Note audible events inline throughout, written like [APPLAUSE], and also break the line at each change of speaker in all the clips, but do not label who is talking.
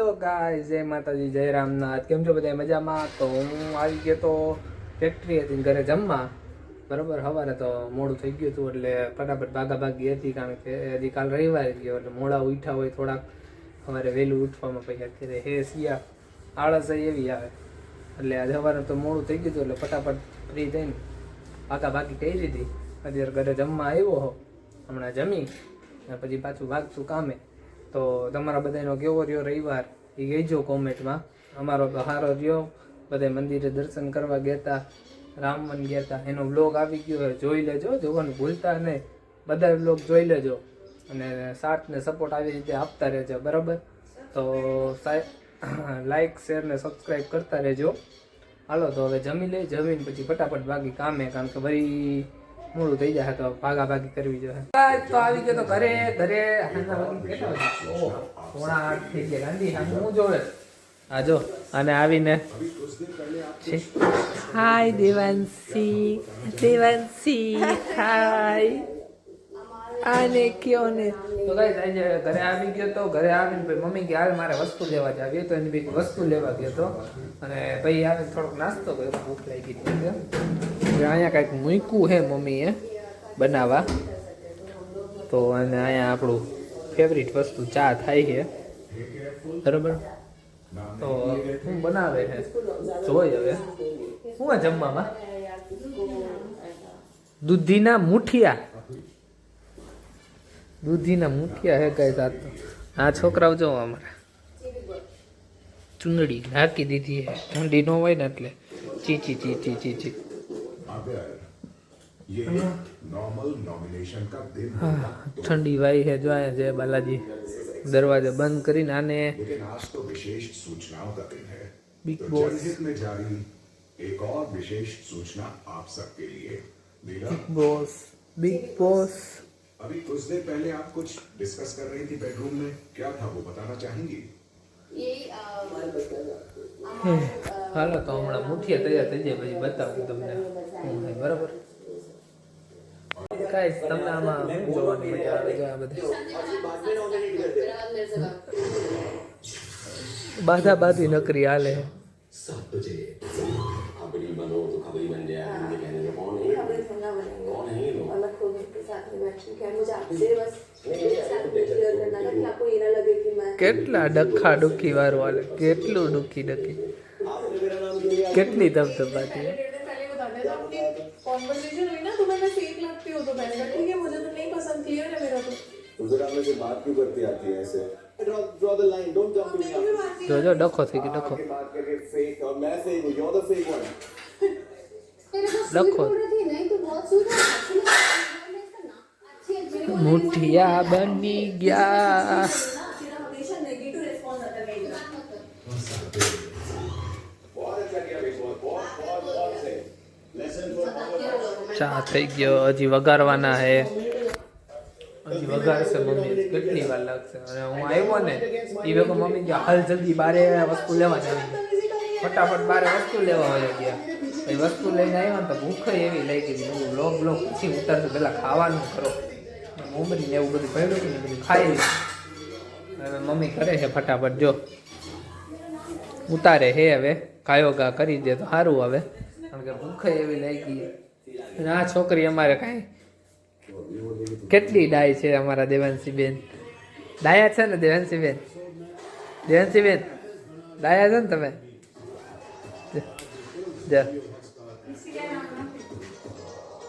Hello ગાય જય માતાજી, જય રામનાથ. કેમ છો બધા? મજામાં? તો હું આવી ગયો તો ફેક્ટરી હતી ઘરે જમવા. બરાબર, સવારે તો મોડું થઈ ગયું હતું એટલે ફટાફટ ભાગા ભાગી હતી કારણ કે હજી કાલ રવિવાર ગયો એટલે મોડા ઉઠ્યા હોય થોડાક. સવારે વહેલું ઉઠવામાં પછી અત્યારે હે શિયા. આળસ એવી આવે. એટલે આજે સવારે તો મોડું થઈ ગયું હતું એટલે ફટાફટ ફ્રી થઈને ભાગા ભાગી કહી દીધી અત્યારે ઘરે જમવા આવ્યો હો. હમણાં જમી અને પછી પાછું ભાગશું કામે. તો તમારા બધાનો કેવો રહ્યો રવિવાર? એ કહેજો કોમેન્ટમાં. અમારો સારો રહ્યો. બધા મંદિરે દર્શન કરવા ગયા હતા રામવન ગયા હતા એનો બ્લોગ આવી ગયો જોઈ લેજો. જોવાનું ભૂલતા નહીં. બધા બ્લોગ જોઈ લેજો. અને સાઠને સપોર્ટ આવી રીતે આપતા રહેજો, બરાબર? તો લાઈક શેર ને સબસ્ક્રાઈબ કરતા રહેજો. હાલો, તો હવે જમી લે જમીને પછી ફટાફટ બાકી કામે કારણ કે ભાઈ મોડું થઈ જાય તો ભાગા ભાગી કરવી જોઈએ. તો આવી ગયો તો ઘરે ઘરે પોણા આઠ થઈ ગયા. ગાંધી હા હું જોવે? હા જો. અને આવીને હાય દેવાંશી. દેવાંશી હાય આને કયો ને? તો ગાઈસ આજે ઘરે આવી ગયો તો ઘરે આવીને ભાઈ મમ્મી કે હાલ મારે વસ્તુ લેવા જાવી તો એની બી વસ્તુ લેવા ગયો તો. અને ભાઈ આવે થોડોક નાસ્તો કર્યો ભૂખ લાગી. હવે અહીંયા કાંઈક મૂક્યું હે મમ્મીએ બનાવવા. તો અને અહીંયા આપણું ફેવરિટ વસ્તુ ચા થાય છે. બરોબર? તો શું બનાવે છે જોઈ હવે. શું જમવામાં? દૂધીના મુઠિયા. દૂધીના મુઠિયા હે કઈ સાત આ છોકરાઓ જો અમારા. ચુંદડી નાખી દીધી હે. ઠંડી ન હોય ને એટલે. ચીચી ચીચી ચીચી ઠંડી વાઈ है જો અહીંયા જય બાલાજી દરવાજા બંધ કરીને આને
लेकिन आज तो विशेष सूचनाओं का दिन है
बिग
तो
बॉस।
जनहित में जारी एक और विशेष सूचना आप सबके लिए मीरा
બોસ બિગ બોસ
अभी कुछ देर पहले आप कुछ डिस्कस कर रही थी बेडरूम में क्या था वो बताना चाहेंगी
હાલો તો હમણાં મુઠિયા તૈયાર થઈ જાય પછી બતાવું તમને શું છે બરાબર? ગાઈસ તમને આમાં જોવાની મજા આવે જો આ બધા. બાધા બાધી નકરી હાલે. કેટલા ડખા ડુખી વાળો હાલે, કેટલું ડુખી ડખી. કેટલી
ધબધબાટી. में
से बात क्यों करती आती है ऐसे। ड्रॉ
जो कि मुठिया बनी
गया। चाहते થઈ ગયો
હજી है।
હજી વઘારશે મમ્મી કેટલી વાર લાગશે? અને હું આવ્યો ને એ લોકો મમ્મી કે હાલ જલ્દી બારે વસ્તુ લેવા જવી ફટાફટ બારે વસ્તુ લેવા હોય ગયા. એ વસ્તુ લઈને આવ્યા ને તો ભૂખ એવી લઈ ગઈ હું બ્લોગ બ્લોગ પછી ઉતરશે પેલા ખાવાનું કરો. મમ્મી એવું બધું ભર્યું હતું ને બધું ખાઈ હવે મમ્મી કરે છે ફટાફટ જો. ઉતારે હે હવે. કાયો ગા કરી દે તો સારું હવે. કારણ કે ભૂખ એવી લાગી. અને આ છોકરી અમારે કાંઈ કેટલી ડાય છે અમારા દેવાંશી બેન ડાયા છે ને દેવાંશી બેન દેવાંશી બેન ડાયા છે ને તમે?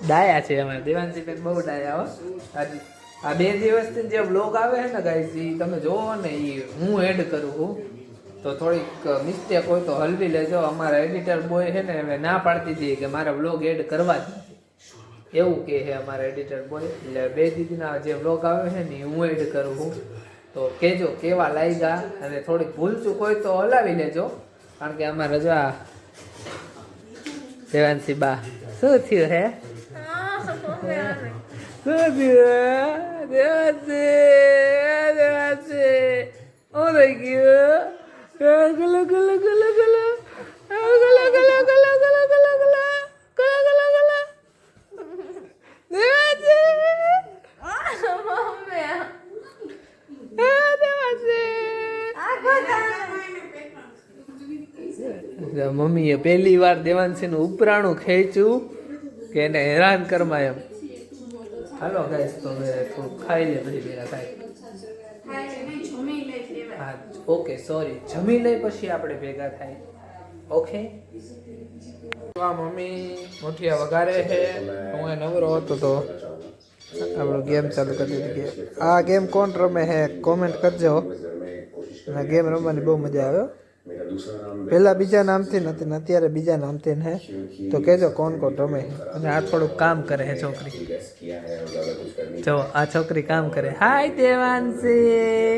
ડાયા છે અમારે દેવાંશી બેન બહુ ડાયા હો. આ બે દિવસથી જે બ્લોગ આવે છે ને ગાઈસ એ તમે જોવો ને એ હું એડ કરું છું. તો થોડીક મિસ્ટેક હોય તો હલવી લેજો. અમારા એડિટર બોય છે ને એ ના પાડતી હતી કે મારા બ્લોગ એડ કરવા જ એવું કે છે અમારા એડિટર બોય એટલે બે દીદીના જે બ્લોગ આવે છે ને હું એડ કરું છું તો કહેજો કેવા લાગ્યા અને થોડીક ભૂલચૂક હોય તો હલાવી લેજો કારણ કે અમારે રજા દેવાંશી બા શું થયું હે શું થયું દેવાંશી દેવાંશી હું થઈ ગયું ગલો ગલો ગલો ગલો ગલો ગલો ગલો ગલો ગલો ગલો ગલો દેવાંશી
મમ્મી
દેવાંશી
આ કોણ
મમ્મીએ પહેલી વાર દેવાંશીનું ઉપરાણું ખેંચ્યું કે એને હેરાન કરમાં એમ. હાલો ગાઈશ તો થોડું ખાઈ લે, પછી ભેગા થાય હા ઓકે સોરી જમી લઈ પછી આપણે ભેગા થાય. ઓકે આ મમ્મી, મોઠિયા વઘારે છે. હું એ નવરો હતો તો આપણો ગેમ ચાલુ કરી દીધી આ ગેમ કોણ રમે છે કોમેન્ટ કરજો. અને ગેમ રમવાની બહુ મજા આવે હો. પહેલા બીજા નામથી નથી ને અત્યારે બીજા નામથી ને તો કહેજો કોણ કોણ રમે અને આ થોડુંક કામ કરે હે છોકરી. જો આ છોકરી કામ કરે. હાય દેવાંશી.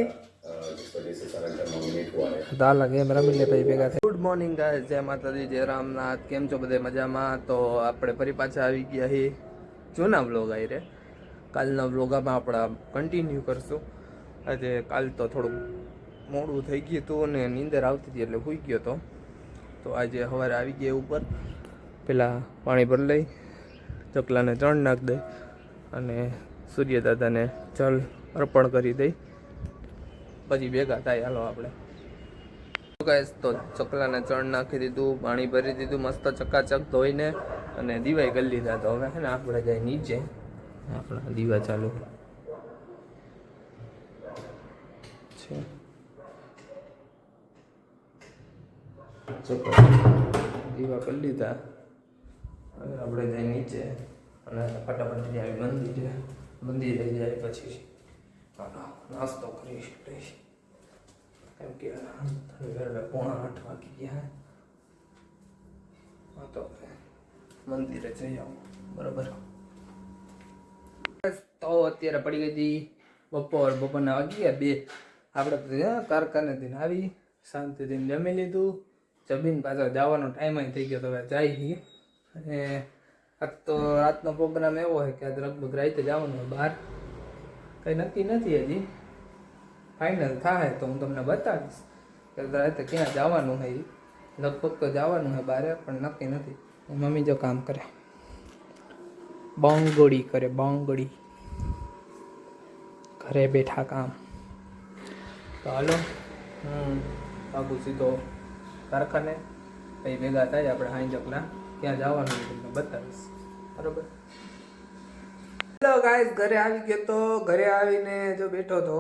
હાલો ગેમ રમી લે ભાઈ ભેગા ગુડ મોર્નિંગ ગાઈસ જય માતાજી જય રામનાથ. કેમ છો બધે મજામાં? તો આપણે ફરી પાછા આવી ગયા હી. જૂના વ્લોગ આવી રે કાલના વ્લોગામાં આપણે કન્ટિન્યુ કરશું. આજે કાલ તો થોડુંક મોડું થઈ ગયું હતું અને નીંદર આવતી હતી એટલે સૂઈ ગયો હતો તો આજે સવારે આવી ગયા ઉપર. પેલા પાણી ભરી લઈ, ચકલાને ચણ નાખ દઈ અને સૂર્યદાદાને જલ અર્પણ કરી દઈ. પછી ભેગા થાય હાલો આપણે. ગાઈસ તો ચકલાને ચણ નાખી દીધું, પાણી ભરી દીધું, મસ્ત ચકાચક ધોઈને અને દીવાઈ કરી લીધા. તો હવે છે ને આપણે જાય નીચે. આપણા દીવા ચાલુ. છે. ચલો દીવા કરી લીધા. હવે આપણે જઈ નીચે અને ફટાફટ જઈ આવી મંદિરે મંદિરે જાય પછી નાસ્તો કરીશ લઈશ કેમ કે પોણા આઠ વાગી ગયા. હા, તો મંદિરે જઈ આવું. બરોબર? તો અત્યારે પડી ગઈ હતી બપોર. બપોરના વાગી ગયા બે. આપણે કારખાનેથી આવી, શાંતિથી જમી લીધું. જમીન પાછા જવાનો ટાઈમ થઈ ગયો તો હવે જાય છીએ અને આજ તો રાતનો પ્રોગ્રામ એવો હોય કે આજ લગભગ રાતે જવાનું હોય બહાર. કંઈ નક્કી નથી હજી. ફાઇનલ થાય તો હું તમને બતાવીશ કે રાતે ક્યાં જવાનું હોય લગભગ તો જવાનું હોય બહાર, પણ નક્કી નથી. મમ્મી જો કામ કરે. બાંગડી કરે બાંગડી ઘરે બેઠા કામ. તો હાલો. હું બાબુ સીધો કારખાને પછી ભેગા થાય, આપણે હાઈ જકલા ક્યાં જવાનું તમને બતાવીશ. બરોબર? હેલો ગાઈસ ઘરે આવી ગયો તો, ઘરે આવીને જો બેઠો તો,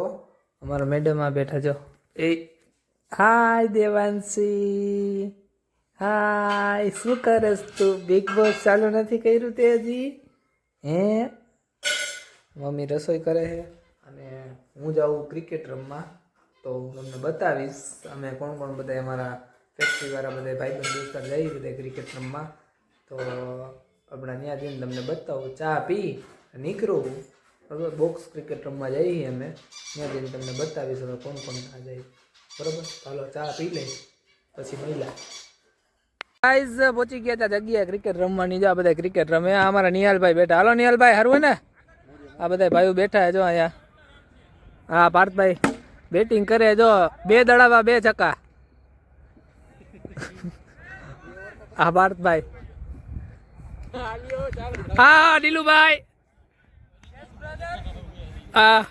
અમારા મેડમ આ બેઠા જો. એ હાય દેવાંશી. હાય શું કરસ તું? બિગ બોસ ચાલુ નથી કર્યું તે હજી? હે? મમ્મી રસોઈ કરે છે? અને હું જાઉં ક્રિકેટ રમવા, તો હું તમને બતાવીશ, અમે કોણ કોણ બધા અમારા ફેક્ટરીવાળા બધા ભાઈબંધ દોસ્તાર જઈએ બધા ક્રિકેટ રમવા. તો આપણા ત્યાં જઈને તમને બતાવું. ચા પી નીકળું. બરાબર બોક્સ ક્રિકેટ રમવા જઈએ અમે. ત્યાં જઈને તમને બતાવીશ હવે કોણ કોણ ના જાય. બરાબર? ચાલો ચા પી લઈ. પછી મહિલા ગાઈઝ પહોંચી ગયા હતા જગ્યાએ ક્રિકેટ રમવાની. જો આ બધા ક્રિકેટ રમે. આ અમારા નિહાલભાઈ બેઠા. હાલો નિહાલભાઈ હારું ને? આ બધા ભાઈઓ બેઠા જો અહીંયા. હા, પાર્થભાઈ બેટિંગ કરે જો બે દડાવા, બે છક્કા હા ભારતભાઈ હા નીલુભાઈ. હા.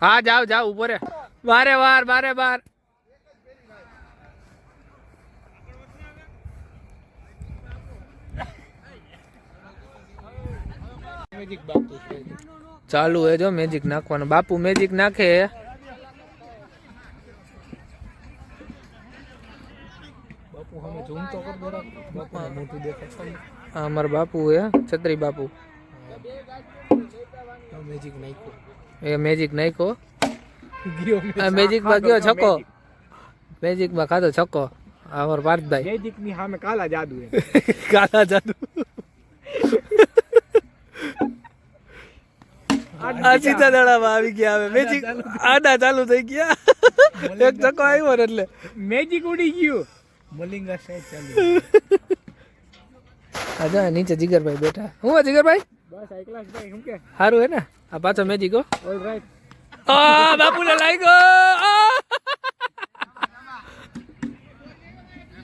હા જાવ જાવ ઊભો રે બારે વાર બારે બાર ચાલુ હે જો મેજિક નાખવાનું. બાપુ મેજિક નાખે. અમારા બાપુ હે છત્રી બાપુ. એ મેજિક નાખ્યો. મેજિકમાં ગયો છકો મેજિકમાં ખાધો છક્કો. આ અમારો પાર્થભાઈ.
મેજિકની સામે કાલા જાદુ [LAUGHS]
કાલા જાદુ. આ સીધા દડામાં આવી ગયા હવે. મેજિક આડા ચાલુ થઈ ગયા. એક ચક્કો આવ્યો ને એટલે.
મેજિક ઉડી ગયું. મલિંગા સાહેબ ચાલુ.
આ નીચે જીગરભાઈ બેઠા. હું આ જીગરભાઈ?
બસ આ ક્લાસ ભાઈ હું કે?
સારું હે ને? આ પાછો મેજિક હો.
ઓલ રાઈટ
આ બાપુને લાગ્યો!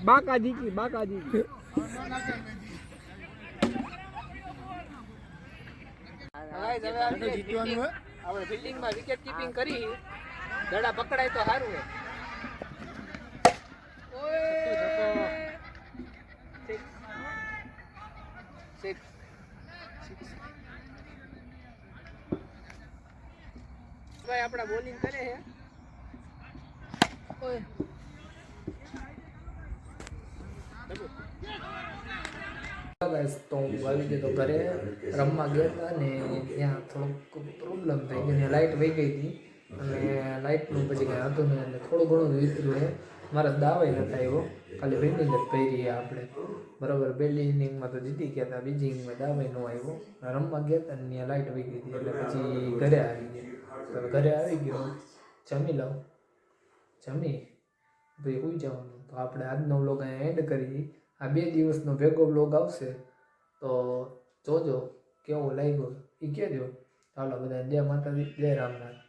બાકા જીકી બાકા જીકી જીતવાનું હે?
આપણે ફિલ્ડિંગમાં વિકેટ કીપિંગ કરી. દડા પકડાય તો સારું હે. ભાઈ આપણા બોલિંગ કરે છે ઓય. ગાઈસ તો હું આવી ગયો તો ઘરે રમવા ગયા હતા ને ત્યાં થોડોક પ્રોબ્લેમ થઈ ગયો ને લાઇટ વહી ગઈ હતી અને લાઇટનું પછી કાંઈ હતું નહીં એટલે થોડું ઘણું વિતર્યું છે મારા દાવાય નતા આવ્યો ખાલી વિનિંગ જ પહેરીએ આપણે બરાબર પહેલી ઇનિંગમાં તો જીતી ગયા હતા બીજી ઇનિંગમાં દાવાય ન આવ્યો રમવા ગયા હતા ને ત્યાં લાઇટ વહી ગઈ હતી એટલે પછી ઘરે આવી ગયા તો ઘરે આવી ગયો જમી લઉં જમી ભાઈ હોઈ જવાનું તો આપણે આજનો વ્લોગ અહીંયા એન્ડ કરી આ બે દિવસનો ભેગો બ્લોગ આવશે, તો જોજો કેવો લાગ્યો. એ કહેજો. ચાલો બધા જય માતાજી, જય રામનાથ.